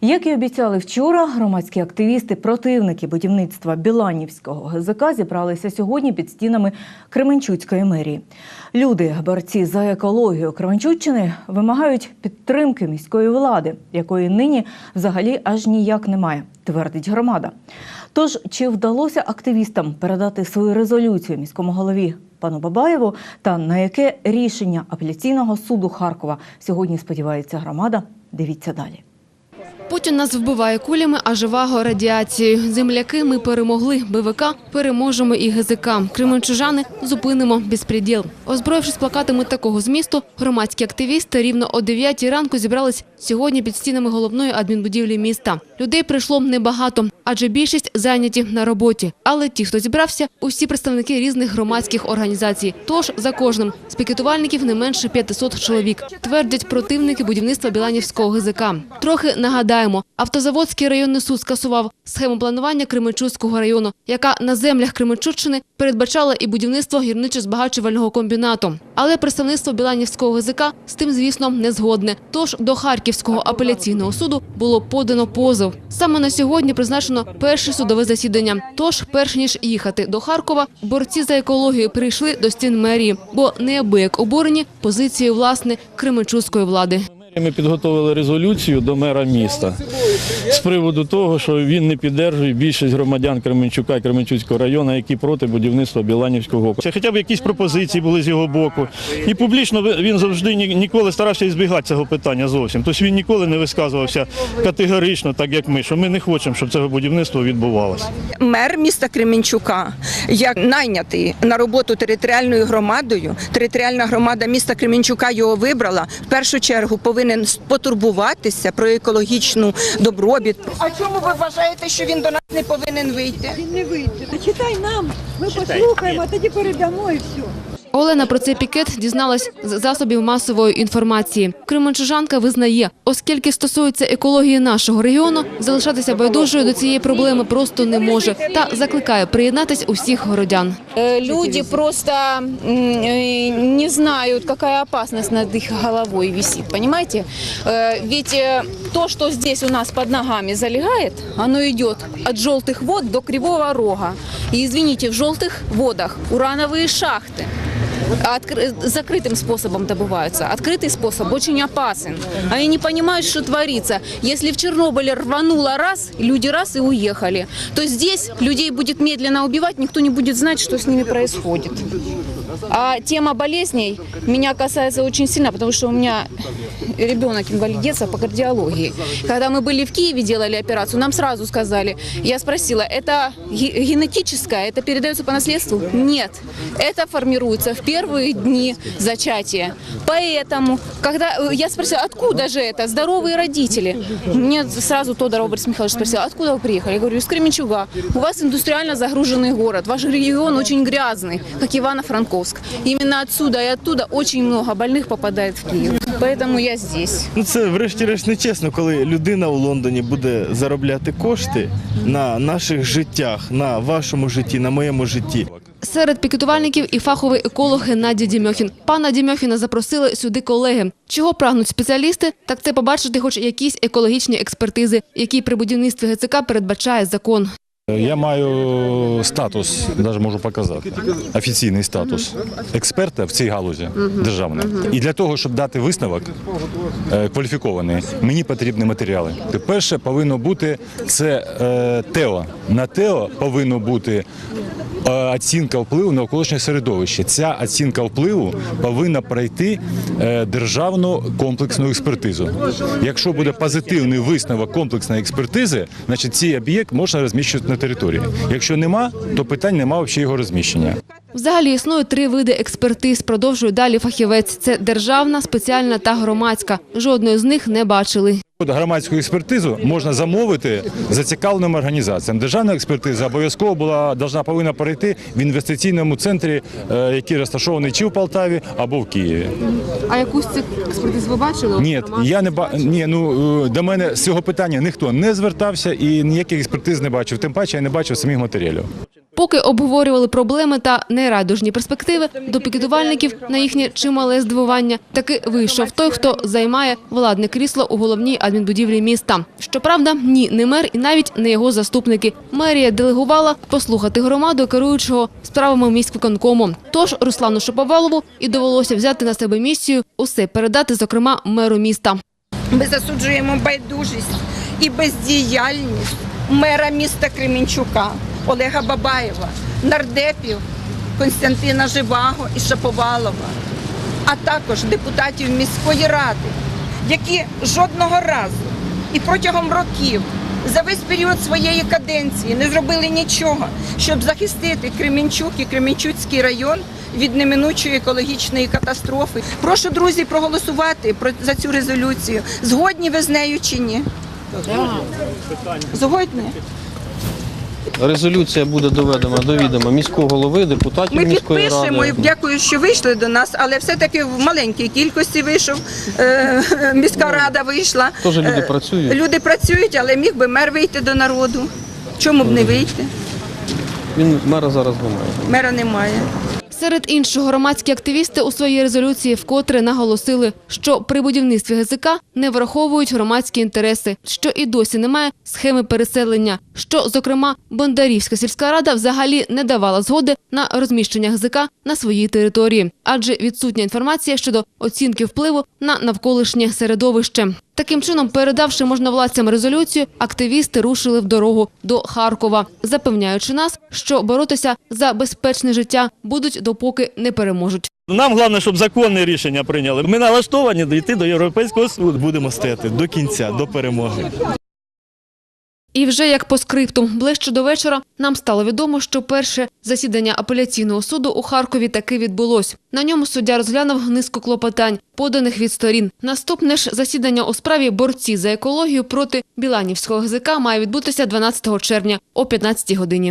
Як і обіцяли вчора, громадські активісти, противники будівництва Біланівського ГЗК зібралися сьогодні під стінами Кременчуцької мерії. Люди, борці за екологію Кременчуцькини, вимагають підтримки міської влади, якої нині взагалі аж ніяк немає, твердить громада. Тож чи вдалося активістам передати свою резолюцію міському голові пану Бабаєву та на яке рішення апеляційного суду Харкова сьогодні сподівається громада? Дивіться далі. Путін нас вбиває кулями, а живаго радіацією. Земляки ми перемогли. БВК переможемо і ГЗК. Кременчужани зупинимо безпреділ. Озброївшись плакатами такого змісту, громадські активісти рівно о 9 ранку зібрались сьогодні під стінами головної адмінбудівлі міста. Людей прийшло небагато, адже більшість зайняті на роботі. Але ті, хто зібрався, усі представники різних громадських організацій. Тож за кожним з пікетувальників не менше 500 чоловік. Твердять противники будівництва Біланівського ГЗК. Трохи нагадаємо, автозаводський районний суд скасував схему планування Кременчуцького району, яка на землях Кременчуцьчини передбачала і будівництво гірничо-збагачувального комбінату. Але представництво Біланівського ГЗК з тим, звісно, не згодне. Тож до Харківського апеляційного суду було подано позов. Саме на сьогодні призначено перше судове засідання. Тож, перш ніж їхати до Харкова, борці за екологію прийшли до стін мерії, бо неабияк обурені позицією власне Кременчуцької влади. Ми підготовили резолюцію до мера міста з приводу того, що він не піддержує більшість громадян Кременчука і Кременчуцького району, які проти будівництва Біланівського округу. Хоча б якісь пропозиції були з його боку. І публічно він завжди ніколи старався ізбігати цього питання зовсім. Тобто він ніколи не висказувався категорично, так як ми, що ми не хочемо, щоб це будівництво відбувалося. Мер міста Кременчука, як найнятий на роботу територіальною громадою, територіальна громада міста Кременчука його вибрала. В першу чергу повинен потурбуватися про екологічну добробіт. А чому ви вважаєте, що він до нас не повинен вийти? Він не вийде. Та читай нам. Ми послухаємо, а тоді передамо і все. Олена про цей пікет дізналась з засобів масової інформації. Кременчужанка визнає, оскільки стосується екології нашого регіону, залишатися байдужою до цієї проблеми просто не може та закликає приєднатись усіх городян. Э, Люди просто м, э, не знают, какая опасность над их головой висит, понимаете? Э, Ведь э, то, что здесь у нас под ногами залегает, оно идет от желтых вод до Кривого Рога. И, извините, в желтых водах урановые шахты. Откры- закрытым способом добываются. Открытый способ очень опасен. Они не понимают, что творится. Если в Чернобыле рвануло раз, люди раз и уехали, то здесь людей будет медленно убивать, никто не будет знать, что с ними происходит. А тема болезней меня касается очень сильно, потому что у меня ребенок инвалид детства по кардиологии. Когда мы были в Киеве, делали операцию, нам сразу сказали, я спросила, это ге- генетическое, это передается по наследству? Нет, это формируется в первые дни зачатия. Поэтому, когда э, я спросила, откуда же это, здоровые родители? Мне сразу Тодор Борис Михайлович спросил, откуда вы приехали? Я говорю, из Кременчуга. У вас индустриально загруженный город, ваш регион очень грязный, как Ивано-Франковск. Именно отсюда и оттуда очень много больных попадает в Киев. Поэтому я здесь. Ну це врешті-решт не чесно, коли людина у Лондоні буде заробляти кошти на наших життях, на вашому житті, на моєму житті. Серед пікетувальників і фаховий еколог Геннадій Дімьохін. Пана Дімьохіна запросили сюди колеги. Чого прагнуть спеціалісти? Так це побачити хоч якісь екологічні експертизи, які при будівництві ГЦК передбачає закон. Я маю статус, навіть можу показати, офіційний статус експерта в цій галузі державної. І для того, щоб дати висновок е, кваліфікований, мені потрібні матеріали. Перше повинно бути це е, ТЕО. На ТЕО повинно бути оцінка впливу на околишнє середовище. Ця оцінка впливу повинна пройти е, державну комплексну експертизу. Якщо буде позитивний висновок комплексної експертизи, значить цей об'єкт можна розміщувати на території. Якщо нема, то питань нема взагалі його розміщення. Взагалі існує три види експертиз. Продовжує далі фахівець. Це державна, спеціальна та громадська. Жодної з них не бачили. Громадську експертизу можна замовити зацікавленим організаціям. Державна експертиза обов'язково була должна повинна перейти в інвестиційному центрі, е, який розташований чи в Полтаві або в Києві. А якусь цих експертиз ви бачили? Ні, я не ба... Ні, ну е, до мене з цього питання ніхто не звертався і ніяких експертиз не бачив. Тим паче я не бачив самих матеріалів. Поки обговорювали проблеми та нерайдужні перспективи, до пікетувальників на їхнє чимале здивування таки вийшов той, хто займає владне крісло у головній адмінбудівлі міста. Щоправда, ні, не мер і навіть не його заступники. Мерія делегувала послухати громаду керуючого справами міськвиконкому. Тож Руслану Шаповалову і довелося взяти на себе місію усе передати, зокрема, меру міста. Ми засуджуємо байдужість і бездіяльність мера міста Кременчука Олега Бабаєва, нардепів Константина Живаго і Шаповалова, а також депутатів міської ради, які жодного разу і протягом років за весь період своєї каденції не зробили нічого, щоб захистити Кременчук і Кременчуцький район від неминучої екологічної катастрофи. Прошу друзі проголосувати за цю резолюцію. Згодні ви з нею чи ні? Згодні? Резолюція буде доведена до відома міського голови, депутатів Ми міської підпишемо і дякую, що вийшли до нас, але все-таки в маленькій кількості вийшов. е, Міська рада вийшла. Теж люди Е, працюють. Люди працюють, але міг би мер вийти до народу. Чому б не вийти? Він мера зараз немає. Мера немає. Серед іншого, громадські активісти у своїй резолюції вкотре наголосили, що при будівництві ГЗК не враховують громадські інтереси, що і досі немає схеми переселення, що, зокрема, Бондарівська сільська рада взагалі не давала згоди на розміщення ГЗК на своїй території, адже відсутня інформація щодо оцінки впливу на навколишнє середовище. Таким чином, передавши можновладцям резолюцію, активісти рушили в дорогу до Харкова, запевняючи нас, що боротися за безпечне життя будуть допоки не переможуть. Нам головне, щоб законне рішення прийняли. Ми налаштовані дійти до Європейського суду. Будемо стояти до кінця, до перемоги. І вже як по скрипту, ближче до вечора нам стало відомо, що перше засідання апеляційного суду у Харкові таки відбулось. На ньому суддя розглянув низку клопотань, поданих від сторін. Наступне ж засідання у справі борці за екологію проти Біланівського ГЗК має відбутися 12 червня о 15 годині.